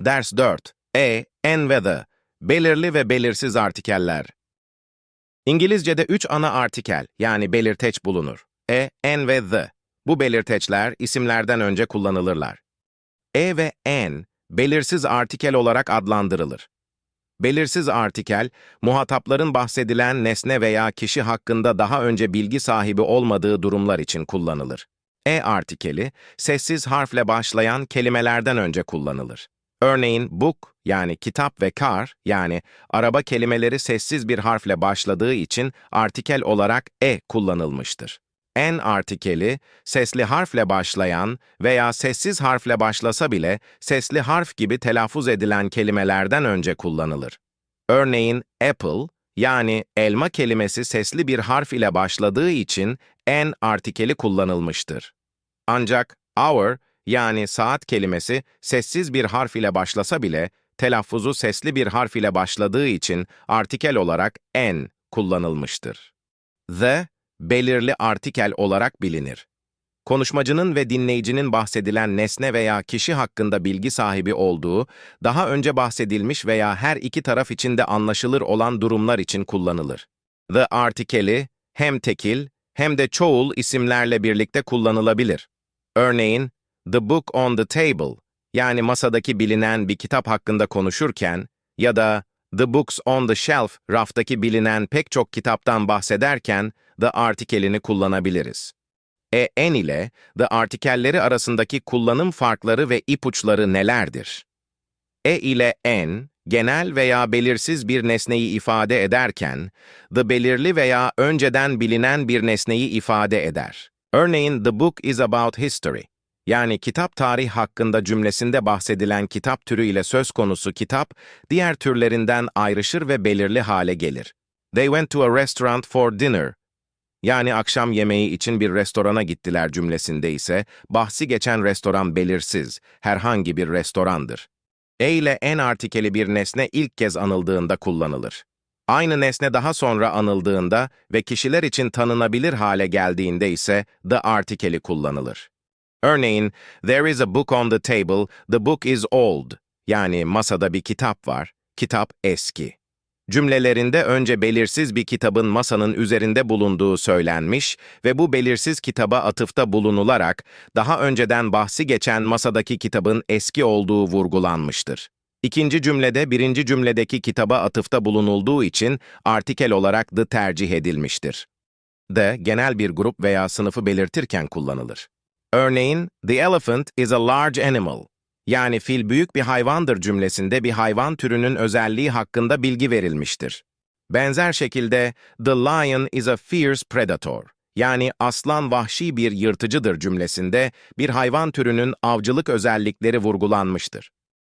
Ders 4. E, en ve the. Belirli ve belirsiz artikeller. İngilizce'de üç ana artikel yani belirteç bulunur. E, en ve the. Bu belirteçler isimlerden önce kullanılırlar. E ve en, belirsiz artikel olarak adlandırılır. Belirsiz artikel, muhatapların bahsedilen nesne veya kişi hakkında daha önce bilgi sahibi olmadığı durumlar için kullanılır. E artikeli, sessiz harfle başlayan kelimelerden önce kullanılır. Örneğin book yani kitap ve car yani araba kelimeleri sessiz bir harfle başladığı için artikel olarak e kullanılmıştır. En artikeli, sesli harfle başlayan veya sessiz harfle başlasa bile sesli harf gibi telaffuz edilen kelimelerden önce kullanılır. Örneğin apple yani elma kelimesi sesli bir harf ile başladığı için en artikeli kullanılmıştır. Ancak hour yani saat kelimesi sessiz bir harf ile başlasa bile telaffuzu sesli bir harf ile başladığı için artikel olarak en kullanılmıştır. The, belirli artikel olarak bilinir. Konuşmacının ve dinleyicinin bahsedilen nesne veya kişi hakkında bilgi sahibi olduğu, daha önce bahsedilmiş veya her iki taraf için de anlaşılır olan durumlar için kullanılır. The artikeli hem tekil hem de çoğul isimlerle birlikte kullanılabilir. Örneğin, the book on the table, yani masadaki bilinen bir kitap hakkında konuşurken ya da the books on the shelf, raftaki bilinen pek çok kitaptan bahsederken the artikelini kullanabiliriz. E, en ile the artikelleri arasındaki kullanım farkları ve ipuçları nelerdir? E ile en, genel veya belirsiz bir nesneyi ifade ederken, the belirli veya önceden bilinen bir nesneyi ifade eder. Örneğin, the book is about history. Yani kitap tarih hakkında cümlesinde bahsedilen kitap türü ile söz konusu kitap, diğer türlerinden ayrışır ve belirli hale gelir. They went to a restaurant for dinner. Yani akşam yemeği için bir restorana gittiler cümlesinde ise, bahsi geçen restoran belirsiz, herhangi bir restorandır. E ile en artikeli bir nesne ilk kez anıldığında kullanılır. Aynı nesne daha sonra anıldığında ve kişiler için tanınabilir hale geldiğinde ise the artikeli kullanılır. Örneğin, there is a book on the table, the book is old. Yani masada bir kitap var, kitap eski. Cümlelerinde önce belirsiz bir kitabın masanın üzerinde bulunduğu söylenmiş ve bu belirsiz kitaba atıfta bulunularak daha önceden bahsi geçen masadaki kitabın eski olduğu vurgulanmıştır. İkinci cümlede birinci cümledeki kitaba atıfta bulunulduğu için artikel olarak the tercih edilmiştir. The, genel bir grup veya sınıfı belirtirken kullanılır. Örneğin, the elephant is a large animal. Yani fil büyük bir hayvandır cümlesinde bir hayvan türünün özelliği hakkında bilgi verilmiştir. Benzer şekilde, the lion is a fierce predator. Yani aslan vahşi bir yırtıcıdır cümlesinde bir hayvan türünün avcılık özellikleri vurgulanmıştır.